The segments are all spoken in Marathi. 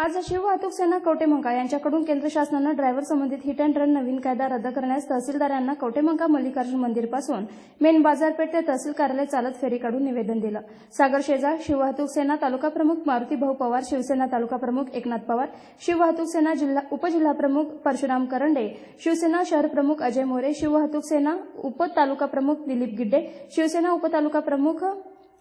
आज शिव वाहतूक सेना कवटेमंका यांच्याकडून केंद्र शासनानं ड्रायव्हर संबंधित हिट अँड रन नवीन कायदा रद्द करण्यास तहसीलदारांना कवटेमंका मल्लिकार्जुन मंदिरपासून मेन बाजारपेठ ते तहसील कार्यालय चालत फेरी काढून निवेदन दिलं. सागर शेजार शिववाहतूक सेना तालुका प्रमुख मारुती भाऊ पवार शिवसेना तालुका प्रमुख एकनाथ पवार शिववाहतूक सेना जिल्हा उपजिल्हा प्रमुख परशुराम करंडे शिवसेना शहर प्रमुख अजय मोरे शिववाहतूक सेना उप तालुका प्रमुख दिलीप गिड्डे शिवसेना उपतालुका प्रमुख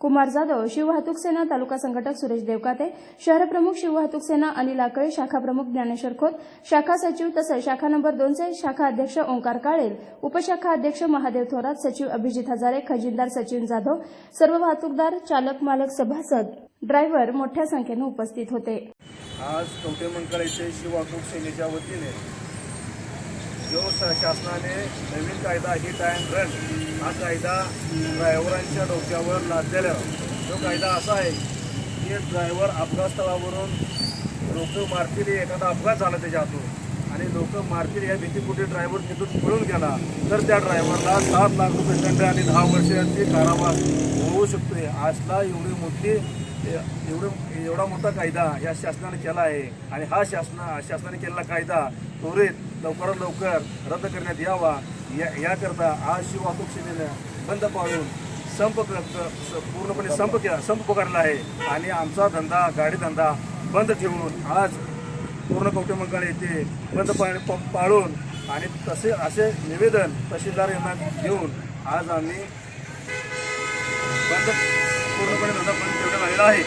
कुमार जाधव शिववाहतूक सेना तालुका संघटक सुरेश देवकाते शहरप्रमुख शिववाहतूक सेना अनिल आकळे शाखा प्रमुख ज्ञानेश्वर खोत शाखा सचिव तसंच शाखा नंबर दोनचे शाखा अध्यक्ष ओंकार काळेल उपशाखा अध्यक्ष महादेव थोरात सचिव अभिजित हजारे खजिनदार सचिन जाधव सर्व वाहतूकदार चालक मालक सभासद ड्रायव्हर मोठ्या संख्येनं उपस्थित होते. आज कवटेमंकाळ येथे शिववाहतूक सेनेच्या वतीने जो शासनाने नवीन कायदा हिट अँड रन हा कायदा ड्रायव्हरांच्या डोक्यावर लादलेला तो कायदा असा आहे की ड्रायव्हर अपघातस्थळावरून लोक मारतील एखादा अपघात झाला त्याच्या हातून आणि लोक मारतील या भीतीपोटी ड्रायव्हर तिथून पळून गेला तर त्या ड्रायव्हरला सात लाख रुपये दंड आणि दहा वर्षांची कारावास होऊ शकते. आजला एवढी मोठी एवढं एवढा मोठा कायदा या शासनाने केला आहे आणि हा शासना शासनाने केलेला कायदा त्वरित लवकरात लवकर रद्द करण्यात यावा. या याकरता आज शिववाहतूक सेनेनं बंद पाळून संप पूर्णपणे संप केला संप पुकारला आहे. आणि आमचा धंदा गाडी धंदा बंद ठेवून आज पूर्ण कौटुंबकडे येथे बंद पाळून आणि तसे असे निवेदन तहसीलदार यांना देऊन आज आम्ही बंद पूर्णपणे धंदा बंद ठेवण्यात आलेला आहे.